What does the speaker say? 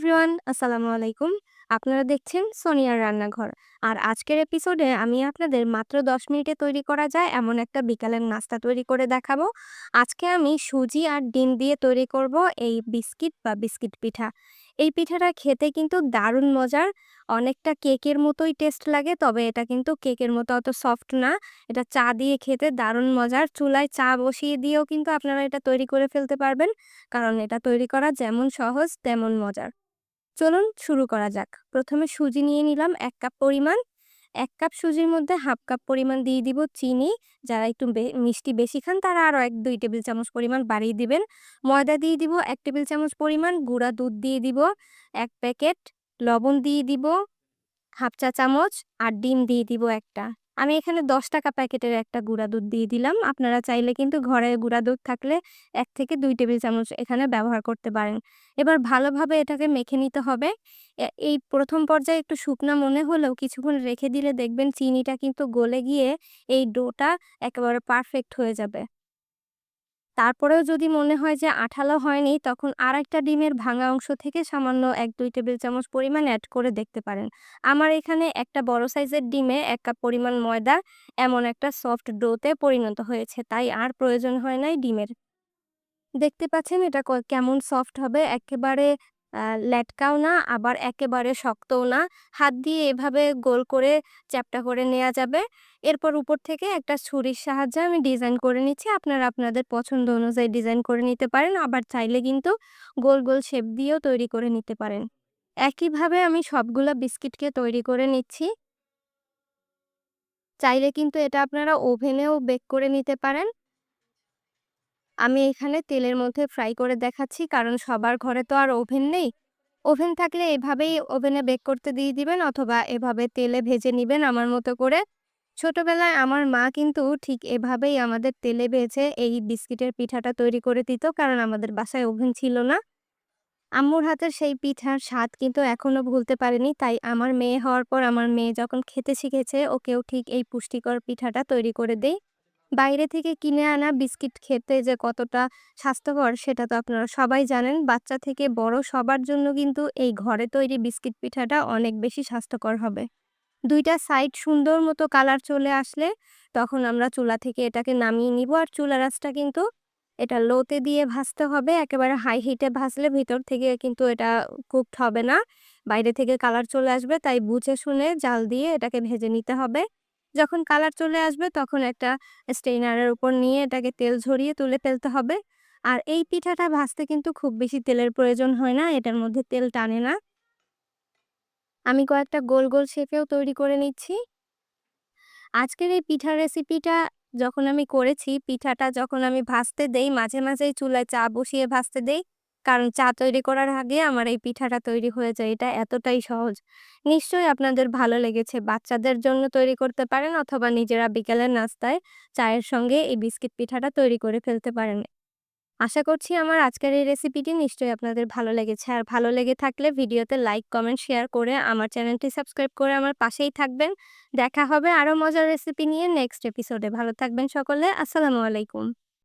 Everyone আসসালামু আলাইকুম। আপনারা দেখছেন সোনিয়ার রান্নাঘর। আর আজকের এপিসোডে আমি আপনাদের মাত্র দশ মিনিটে তৈরি করা যায় এমন একটা বিকালের নাস্তা তৈরি করে দেখাবো। আজকে আমি সুজি আর ডিম দিয়ে তৈরি করব এই বিস্কিট বা বিস্কিট পিঠা। এই পিঠাটা খেতে কিন্তু দারুণ মজার। অনেকটা কেকের মতোই টেস্ট লাগে, তবে এটা কিন্তু কেকের মতো অত সফট না। এটা চা দিয়ে খেতে দারুণ মজার। চুলায় চা বসিয়ে দিয়েও কিন্তু আপনারা এটা তৈরি করে ফেলতে পারবেন। কারণ এটা তৈরি করা যেমন সহজ, তেমন মজার। চলুন শুরু করা যাক। প্রথমে সুজি নিয়ে নিলাম এক কাপ পরিমাণ। এক কাপ সুজির মধ্যে হাফ কাপ পরিমাণ দিয়ে দিব চিনি। যারা একটু মিষ্টি বেশি খান তারা আরও এক, দুই টেবিল চামচ পরিমাণ বাড়িয়ে দিবেন। ময়দা দিয়ে দিব এক টেবিল চামচ পরিমাণ, গুঁড়া দুধ দিয়ে দিব এক প্যাকেট, লবণ দিয়ে দিব হাফ চা চামচ আর ডিম দিয়ে দিব একটা। আমি এখানে দশ টাকা প্যাকেটের একটা গুঁড়া দুধ দিয়ে দিলাম। আপনারা চাইলে কিন্তু ঘরে গুঁড়া দুধ থাকলে এক থেকে দুই টেবিল চামচ এখানে ব্যবহার করতে পারেন। এবার ভালোভাবে এটাকে মেখে নিতে হবে। এই প্রথম পর্যায়ে একটু শুকনা মনে হলেও কিছুক্ষণ রেখে দিলে দেখবেন চিনিটা কিন্তু গলে গিয়ে এই ডোটা একেবারে পারফেক্ট হয়ে যাবে। তারপরেও যদি মনে হয় যে আঠালো হয়নি, তখন আর একটা ডিমের ভাঙা অংশ থেকে সামান্য এক, দুই টেবিল চামচ পরিমাণ অ্যাড করে দেখতে পারেন। আমার এখানে একটা বড় সাইজের ডিমে এক কাপ পরিমাণ ময়দা, এমন একটা সফট ডোতে পরিণত হয়েছে, তাই আর প্রয়োজন হয় নাই ডিমের। দেখতে পাচ্ছেন এটা কেমন সফট হবে, একেবারে ল্যাটকাও না, আবার একেবারে শক্তও না। হাত দিয়ে এভাবে গোল করে চ্যাপটা করে নেওয়া যাবে। এরপর উপর থেকে একটা ছুরির সাহায্যে আমি ডিজাইন করে নিচ্ছি। আপনারা আপনাদের পছন্দ অনুযায়ী ডিজাইন করে নিতে পারেন, আবার চাইলে কিন্তু গোল গোল শেপ দিয়েও তৈরি করে নিতে পারেন। একইভাবে আমি সবগুলো বিস্কিটকে তৈরি করে নিচ্ছি। চাইলে কিন্তু এটা আপনারা ওভেনেও বেক করে নিতে পারেন। আমি এখানে তেলের মধ্যে ফ্রাই করে দেখাচ্ছি। কারণ সবার ঘরে তো আর ওভেন নেই। ওভেন থাকলে এভাবেই ওভেনে বেক করতে দিয়ে দিবেন অথবা এভাবে তেলে ভেজে নিবেন আমার মতো করে। ছোটবেলায় আমার মা কিন্তু ঠিক এভাবেই আমাদের তেলে ভেজে এই বিস্কিটের পিঠাটা তৈরি করে দিত কারণ আমাদের বাসায় ওভেন ছিল না। আম্মুর হাতের সেই পিঠার স্বাদ কিন্তু এখনও ভুলতে পারেনি। তাই আমার মেয়ে হওয়ার পর আমার মেয়ে যখন খেতে শিখেছে, ওকেও ঠিক এই পুষ্টিকর পিঠাটা তৈরি করে দেই। বাইরে থেকে কিনে আনা বিস্কিট খেতে যে কতটা স্বাস্থ্যকর সেটা তো আপনারা সবাই জানেন। বাচ্চা থেকে বড় সবার জন্য কিন্তু এই ঘরে তৈরি বিস্কিট পিঠাটা অনেক বেশি স্বাস্থ্যকর হবে। দুইটা সাইড সুন্দর মতো কালার চলে আসলে তখন আমরা চুলা থেকে এটাকে নামিয়ে নিব আর চুলা রাসটা কিন্তু এটা লোতে দিয়ে ভাজতে হবে। একেবারে হাই হিটে ভাজলে ভিতর থেকে কিন্তু এটা কুকড হবে না। বাইরে থেকে কালার চলে আসবে তাই বুঝে শুনে জাল দিয়ে এটাকে ভেজে নিতে হবে। যখন কালার চলে আসবে তখন একটা স্টেইনারের উপর নিয়ে এটাকে তেল ঝরিয়ে তুলে ফেলতে হবে। আর এই পিঠাটা ভাজতে কিন্তু খুব বেশি তেলের প্রয়োজন হয় না, এটার মধ্যে তেল টানে না। আমি কয়েকটা গোল গোল শেপেও তৈরি করে নিচ্ছি। আজকের এই পিঠার রেসিপিটা যখন আমি করেছি, পিঠাটা যখন আমি ভাজতে দেই, মাঝে মাঝেই চুলায় চা বসিয়ে ভাজতে দেই কারণ চা তৈরি করার আগে আমার এই পিঠাটা তৈরি হয়ে যায়। এটা এতটাই সহজ। নিশ্চয়ই আপনাদের ভালো লেগেছে। বাচ্চাদের জন্য তৈরি করতে পারেন অথবা নিজেরা বিকেলের নাস্তায় চায়ের সঙ্গে এই বিস্কিট পিঠাটা তৈরি করে ফেলতে পারেন। আশা করছি আমার আজকের এই রেসিপিটি নিশ্চয়ই আপনাদের ভালো লেগেছে। আর ভালো লেগে থাকলে ভিডিওতে লাইক, কমেন্ট, শেয়ার করে আমার চ্যানেলটি সাবস্ক্রাইব করে আমার পাশেই থাকবেন। দেখা হবে আরও মজার রেসিপি নিয়ে নেক্সট এপিসোডে। ভালো থাকবেন সকলে। আসসালামু আলাইকুম।